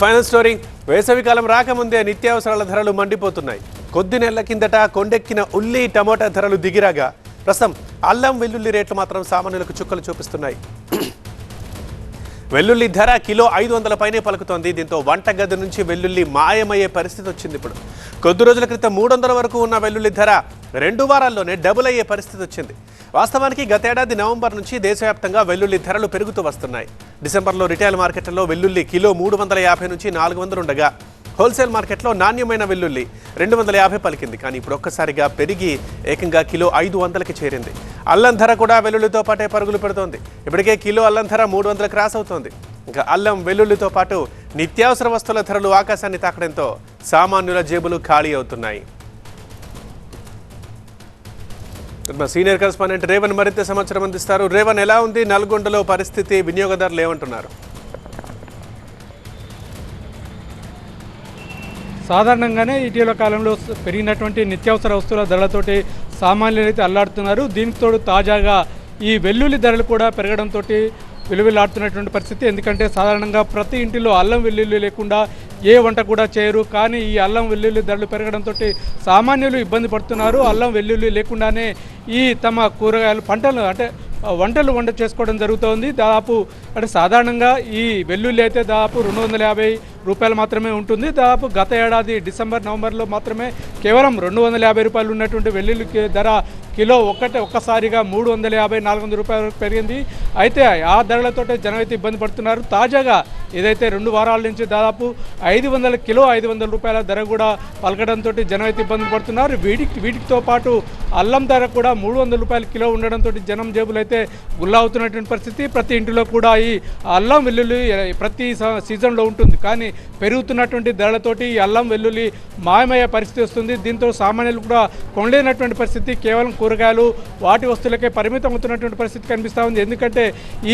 Final story వేసవికాలం రాకముందే నిత్యావసరాల ధరలు మండిపోతున్నాయి. కొద్ది నెలల కిందట కొండెక్కిన ఉల్లి టమోటా ధరలు దిగిరాగా ప్రస్తుతం అల్లం వెల్లుల్లి రేట్లు మాత్రం సామాన్యులకు చుక్కలు చూపిస్తున్నాయి. వెల్లుల్లి ధర కిలో ఐదు వందల పైనే పలుకుతోంది. దీంతో వంటగది నుంచి వెల్లుల్లి మాయమయ్యే పరిస్థితి వచ్చింది ఇప్పుడు. కొద్ది రోజుల క్రితం మూడు వందల వరకు ఉన్న వెల్లుల్లి ధర రెండు వారాల్లోనే డబుల్ అయ్యే పరిస్థితి వచ్చింది. వాస్తవానికి గతేడాది నవంబర్ నుంచి దేశవ్యాప్తంగా వెల్లుల్లి ధరలు పెరుగుతూ వస్తున్నాయి. డిసెంబర్లో రిటైల్ మార్కెట్లలో వెల్లుల్లి కిలో మూడు వందల యాభై నుంచి నాలుగు వందలు ఉండగా హోల్సేల్ మార్కెట్లో నాణ్యమైన వెల్లుల్లి రెండు వందల యాభై పలికింది. కానీ ఇప్పుడు ఒక్కసారిగా పెరిగి ఏకంగా కిలో ఐదు వందలకి చేరింది. అల్లం ధర కూడా వెల్లుల్లితో పాటే పరుగులు పెడుతోంది. ఇప్పటికే కిలో అల్లం ధర మూడు వందల క్రాస్ అవుతోంది. ఇంకా అల్లం వెల్లుల్లితో పాటు నిత్యావసర వస్తువుల ధరలు ఆకాశాన్ని తాకడంతో సామాన్యుల జేబులు ఖాళీ అవుతున్నాయి. మా సీనియర్ కరెస్పాండెంట్ రేవన్ మరింత సమాచారం అందిస్తారు. రేవన్ ఎలా ఉంది? నల్గొండలో పరిస్థితి వినియోగదారులు ఏమంటున్నారు సాధారణంగానే ఇటీవల కాలంలో పెరిగినటువంటి నిత్యావసర వస్తువుల ధరలతోటి సామాన్యులు అయితే అల్లాడుతున్నారు. దీనికి తోడు తాజాగా ఈ వెల్లుల్లి ధరలు కూడా పెరగడంతో విలువలాడుతున్నటువంటి పరిస్థితి. ఎందుకంటే సాధారణంగా ప్రతి ఇంటిలో అల్లం వెల్లుల్లి లేకుండా ఏ వంట కూడా చేయరు. కానీ ఈ అల్లం వెల్లుల్లి ధరలు పెరగడంతో సామాన్యులు ఇబ్బంది పడుతున్నారు. అల్లం వెల్లుల్లి లేకుండానే ఈ తమ కూరగాయలు పంటలు అంటే వంటలు వంట చేసుకోవడం జరుగుతోంది. దాదాపు అంటే సాధారణంగా ఈ వెల్లుల్లి అయితే దాదాపు రెండు వందల యాభై రూపాయలు మాత్రమే ఉంటుంది. దాదాపు గత ఏడాది డిసెంబర్ నవంబర్లో మాత్రమే కేవలం రెండు వందల యాభై రూపాయలు ఉన్నటువంటి వెల్లుల్లి ధర కిలో ఒక్కటే ఒక్కసారిగా మూడు వందల యాభై నాలుగు వందల రూపాయల వరకు పెరిగింది. అయితే ఆ ధరలతోటే జనం అయితే ఇబ్బంది పడుతున్నారు. తాజాగా ఏదైతే రెండు వారాల నుంచి దాదాపు ఐదు వందల కిలో ఐదు వందల రూపాయల ధర కూడా పలకడంతో జనం అయితే ఇబ్బంది పడుతున్నారు. వీటికి వీటితో పాటు అల్లం ధర కూడా మూడు వందల రూపాయల కిలో ఉండడంతో జనం జేబులు అయితే గుల్లా అవుతున్నటువంటి పరిస్థితి. ప్రతి ఇంటిలో కూడా ఈ అల్లం వెల్లుల్లి ప్రతి స- సీజన్లో ఉంటుంది. కానీ పెరుగుతున్నటువంటి ధరలతోటి ఈ అల్లం వెల్లుల్లి మాయమయ్యే పరిస్థితి వస్తుంది. దీంతో సామాన్యులు కూడా కొనలేనటువంటి పరిస్థితి కేవలం కూరగాయలు వాటి వస్తువులకే పరిమితం అవుతున్నటువంటి పరిస్థితి కనిపిస్తూ ఉంది. ఎందుకంటే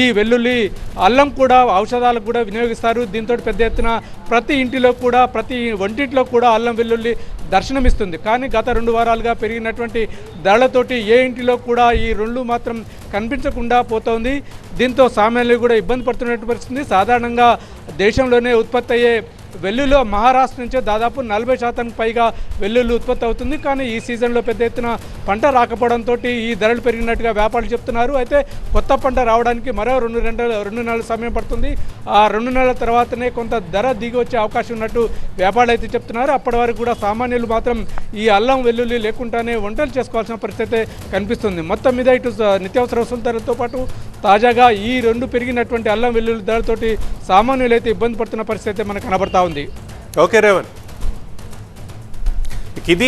ఈ వెల్లుల్లి అల్లం కూడా ఔషధాలకు కూడా వినియోగిస్తారు. దీంతో పెద్ద ఎత్తున ప్రతి ఇంటిలో కూడా ప్రతి వంటింట్లో కూడా అల్లం వెల్లుల్లి దర్శనమిస్తుంది. కానీ గత రెండు వారాలుగా పెరిగినటువంటి ధరలతోటి ఏ ఇంటిలో కూడా ఈ రెండు మాత్రం కనిపించకుండా పోతోంది. దీంతో సామాన్యులు కూడా ఇబ్బంది పడుతున్నటువంటి పరిస్థితి. సాధారణంగా దేశంలోనే ఉత్పత్తి అయ్యే వెల్లుల్లో మహారాష్ట్ర నుంచే దాదాపు నలభై శాతం పైగా వెల్లుల్లి ఉత్పత్తి అవుతుంది. కానీ ఈ సీజన్లో పెద్ద ఎత్తున పంట రాకపోవడంతో ఈ ధరలు పెరిగినట్టుగా వ్యాపారులు చెప్తున్నారు. అయితే కొత్త పంట రావడానికి మరో రెండు రెండు రెండు నెలల సమయం పడుతుంది. ఆ రెండు నెలల తర్వాతనే కొంత ధర దిగి వచ్చే అవకాశం ఉన్నట్టు వ్యాపారులు అయితే చెప్తున్నారు. అప్పటి వరకు కూడా సామాన్యులు మాత్రం ఈ అల్లం వెల్లుల్లి లేకుండానే వంటలు చేసుకోవాల్సిన పరిస్థితి కనిపిస్తుంది. మొత్తం మీద ఇటు నిత్యావసర వస్తువుల పాటు తాజాగా ఈ రెండు పెరిగినటువంటి అల్లం వెల్లుల్లి ధరలతోటి సామాన్యులైతే ఇబ్బంది పడుతున్న పరిస్థితి అయితే మనకు కనబడతా ఉంది. ఓకే రేవన్. ఇది